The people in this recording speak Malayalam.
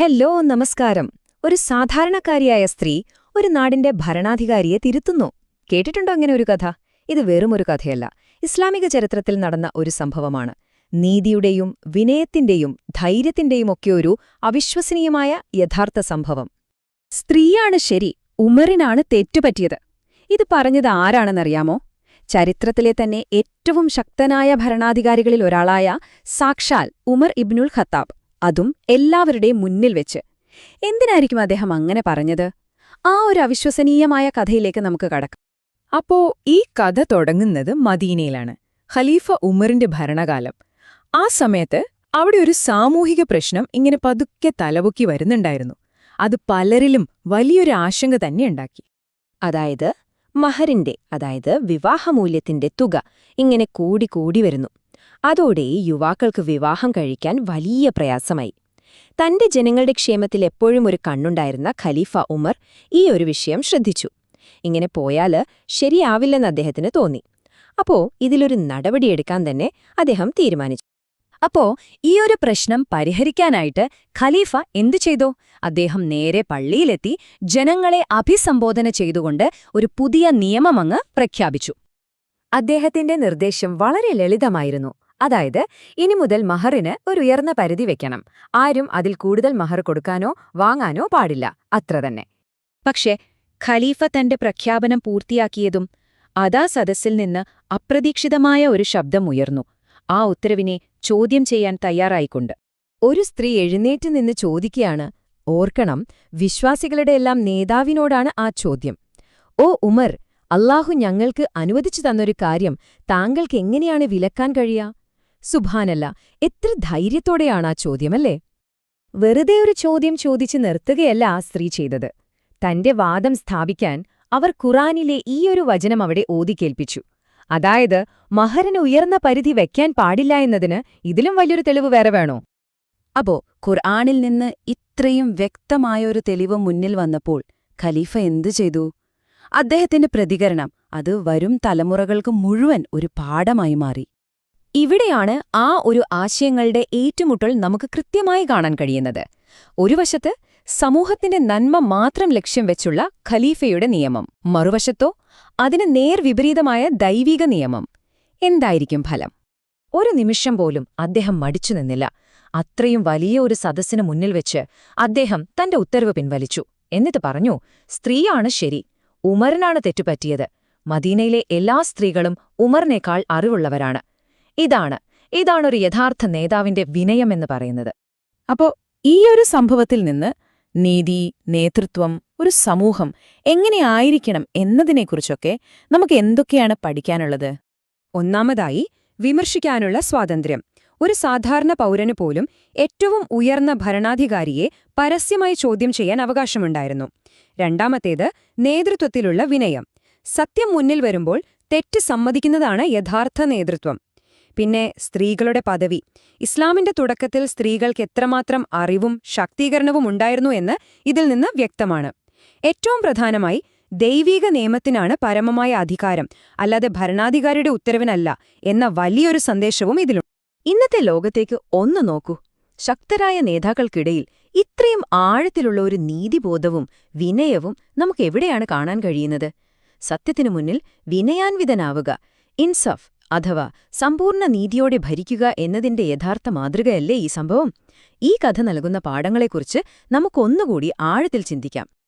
ഹെല്ലോ നമസ്കാരം. ഒരു സാധാരണക്കാരിയായ സ്ത്രീ ഒരു നാടിന്റെ ഭരണാധികാരിയെ തിരുത്തുന്നു. കേട്ടിട്ടുണ്ടോ അങ്ങനെ ഒരു കഥ? ഇത് വെറുമൊരു കഥയല്ല. ഇസ്ലാമിക ചരിത്രത്തിൽ നടന്ന ഒരു സംഭവമാണ്. നീതിയുടെയും വിനയത്തിന്റെയും ധൈര്യത്തിന്റെയും ഒക്കെ ഒരു അവിശ്വസനീയമായ യഥാർത്ഥ സംഭവം. സ്ത്രീയാണ് ശരി ഉമറിനാണ് തെറ്റുപറ്റിയത്. ഇത് പറഞ്ഞത് ആരാണെന്നറിയാമോ? ചരിത്രത്തിലെ തന്നെ ഏറ്റവും ശക്തനായ ഭരണാധികാരികളിൽ ഒരാളായ സാക്ഷാൽ ഉമർ ഇബ്നുൽ ഖത്താബ്. അതും എല്ലാവരുടെയും മുന്നിൽ വെച്ച്. എന്തിനായിരിക്കും അദ്ദേഹം അങ്ങനെ പറഞ്ഞത്? ആ ഒരു അവിശ്വസനീയമായ കഥയിലേക്ക് നമുക്ക് കടക്കാം. അപ്പോ ഈ കഥ തുടങ്ങുന്നത് മദീനയിലാണ് ഖലീഫ ഉമറിന്റെ ഭരണകാലം. ആ സമയത്ത് അവിടെ ഒരു സാമൂഹിക പ്രശ്നം ഇങ്ങനെ പതുക്കെ തലപൊക്കി വരുന്നുണ്ടായിരുന്നു. അത് പലരിലും വലിയൊരു ആശങ്ക തന്നെ ഉണ്ടാക്കി. അതായത് മഹറിന്റെ അതായത് വിവാഹമൂല്യത്തിന്റെ തുക ഇങ്ങനെ കൂടി കൂടി വരുന്നു. അതോടെ യുവാക്കൾക്ക് വിവാഹം കഴിക്കാൻ വലിയ പ്രയാസമായി. തന്റെ ജനങ്ങളുടെ ക്ഷേമത്തിൽ എപ്പോഴും ഒരു കണ്ണുണ്ടായിരുന്ന ഖലീഫ ഉമർ ഈ ഒരു വിഷയം ശ്രദ്ധിച്ചു. ഇങ്ങനെ പോയാൽ ശരിയാവില്ലെന്ന് അദ്ദേഹത്തിന് തോന്നി. അപ്പോ ഇതിലൊരു നടപടിയെടുക്കാൻ തന്നെ അദ്ദേഹം തീരുമാനിച്ചു. അപ്പോ ഈ ഒരു പ്രശ്നം പരിഹരിക്കാനായിട്ട് ഖലീഫ എന്തു ചെയ്തു? അദ്ദേഹം നേരെ പള്ളിയിലെത്തി ജനങ്ങളെ അഭിസംബോധന ചെയ്തുകൊണ്ട് ഒരു പുതിയ നിയമമങ്ങ് പ്രഖ്യാപിച്ചു. അദ്ദേഹത്തിന്റെ നിർദ്ദേശം വളരെ ലളിതമായിരുന്നു. അതായത് ഇനി മുതൽ മഹറിന് ഒരു ഉയർന്ന പരിധി വെക്കണം. ആരും അതിൽ കൂടുതൽ മഹർ കൊടുക്കാനോ വാങ്ങാനോ പാടില്ല. അത്ര തന്നെ. പക്ഷേ ഖലീഫ തന്റെ പ്രഖ്യാപനം പൂർത്തിയാക്കിയതും അതാ സദസ്സിൽ നിന്ന് അപ്രതീക്ഷിതമായ ഒരു ശബ്ദം ഉയർന്നു. ആ ഉത്തരവിനെ ചോദ്യം ചെയ്യാൻ തയ്യാറായിക്കൊണ്ട്. ഒരു സ്ത്രീ എഴുന്നേറ്റ് നിന്ന് ചോദിക്കുകയാണ് ഓർക്കണം വിശ്വാസികളുടെയെല്ലാം നേതാവിനോടാണ് ആ ചോദ്യം. ഓ ഉമർ അല്ലാഹു ഞങ്ങൾക്ക് അനുവദിച്ചു തന്നൊരു കാര്യം താങ്കൾക്ക് എങ്ങനെയാണ് വിലക്കാൻ കഴിയുക സുഭാനല്ല എത്ര ധൈര്യത്തോടെയാണ് ആ ചോദ്യമല്ലേ? വെറുതെ ഒരു ചോദ്യം ചോദിച്ചു നിർത്തുകയല്ല ആ സ്ത്രീ ചെയ്തത്. തന്റെ വാദം സ്ഥാപിക്കാൻ അവർ ഖുറാനിലെ ഈയൊരു വചനം അവിടെ ഓതിക്കേൽപ്പിച്ചു അതായത് മഹറിന് ഉയർന്ന പരിധി വെക്കാൻ പാടില്ല എന്നതിന് ഇതിലും വലിയൊരു തെളിവ് വേറെ വേണോ? അപ്പോ ഖുർആാനിൽ നിന്ന് ഇത്രയും വ്യക്തമായൊരു തെളിവ് മുന്നിൽ വന്നപ്പോൾ ഖലീഫ എന്തു ചെയ്തു? അദ്ദേഹത്തിന്റെ പ്രതികരണം അത് വരും തലമുറകൾക്ക് മുഴുവൻ ഒരു പാഠമായി മാറി. ഇവിടെയാണ് ആ ഒരു ആശയങ്ങളുടെ ഏറ്റുമുട്ടൽ നമുക്ക് കൃത്യമായി കാണാൻ കഴിയുന്നത്. ഒരു വശത്ത് സമൂഹത്തിന്റെ നന്മ മാത്രം ലക്ഷ്യം വെച്ചുള്ള ഖലീഫയുടെ നിയമം മറുവശത്തോ അതിന് നേർവിപരീതമായ ദൈവിക നിയമം. എന്തായിരിക്കും ഫലം? ഒരു നിമിഷം പോലും അദ്ദേഹം മടിച്ചു നിന്നില്ല. അത്രയും വലിയ ഒരു സദസ്സിനു മുന്നിൽ വെച്ച് അദ്ദേഹം തന്റെ ഉത്തരവ് പിൻവലിച്ചു. എന്നിട്ട് പറഞ്ഞു സ്ത്രീയാണ് ശരി. ഉമറിനാണ് തെറ്റുപറ്റിയത്. മദീനയിലെ എല്ലാ സ്ത്രീകളും ഉമറിനേക്കാൾ അറിവുള്ളവരാണ്. ഇതാണ് ഇതാണൊരു യഥാർത്ഥ നേതാവിന്റെ വിനയമെന്ന് പറയുന്നത്. അപ്പോ ഈ ഒരു സംഭവത്തിൽ നിന്ന് നീതി നേതൃത്വം ഒരു സമൂഹം എങ്ങനെയായിരിക്കണം എന്നതിനെക്കുറിച്ചൊക്കെ നമുക്ക് എന്തൊക്കെയാണ് പഠിക്കാനുള്ളത്? ഒന്നാമതായി വിമർശിക്കാനുള്ള സ്വാതന്ത്ര്യം. ഒരു സാധാരണ പൗരന് പോലും ഏറ്റവും ഉയർന്ന ഭരണാധികാരിയെ പരസ്യമായി ചോദ്യം ചെയ്യാൻ അവകാശമുണ്ടായിരുന്നു. രണ്ടാമത്തേത് നേതൃത്വത്തിലുള്ള വിനയം. സത്യം മുന്നിൽ വരുമ്പോൾ തെറ്റ് സമ്മതിക്കുന്നതാണ് യഥാർത്ഥ നേതൃത്വം. പിന്നെ സ്ത്രീകളുടെ പദവി. ഇസ്ലാമിന്റെ തുടക്കത്തിൽ സ്ത്രീകൾക്ക് എത്രമാത്രം അറിവും ശാക്തീകരണവും ഉണ്ടായിരുന്നു എന്ന് ഇതിൽ നിന്ന് വ്യക്തമാണ്. ഏറ്റവും പ്രധാനമായി ദൈവീക നിയമത്തിനാണ് പരമമായ അധികാരം. അല്ലാതെ ഭരണാധികാരിയുടെ ഉത്തരവിനല്ല എന്ന വലിയൊരു സന്ദേശവും ഇതിലുണ്ട്. ഇന്നത്തെ ലോകത്തേക്ക് ഒന്ന് നോക്കൂ. ശക്തരായ നേതാക്കൾക്കിടയിൽ ഇത്രയും ആഴത്തിലുള്ള ഒരു നീതിബോധവും വിനയവും നമുക്കെവിടെയാണ് കാണാൻ കഴിയുന്നത്? സത്യത്തിനു മുന്നിൽ വിനയാൻവിതനാവുക ഇൻസഫ് അഥവാ സമ്പൂർണ നീതിയോടെ ഭരിക്കുക എന്നതിന്റെ യഥാർത്ഥ മാതൃകയല്ലേ ഈ സംഭവം? ഈ കഥ നൽകുന്ന പാഠങ്ങളെക്കുറിച്ച് നമുക്കൊന്നുകൂടി ആഴത്തിൽ ചിന്തിക്കാം.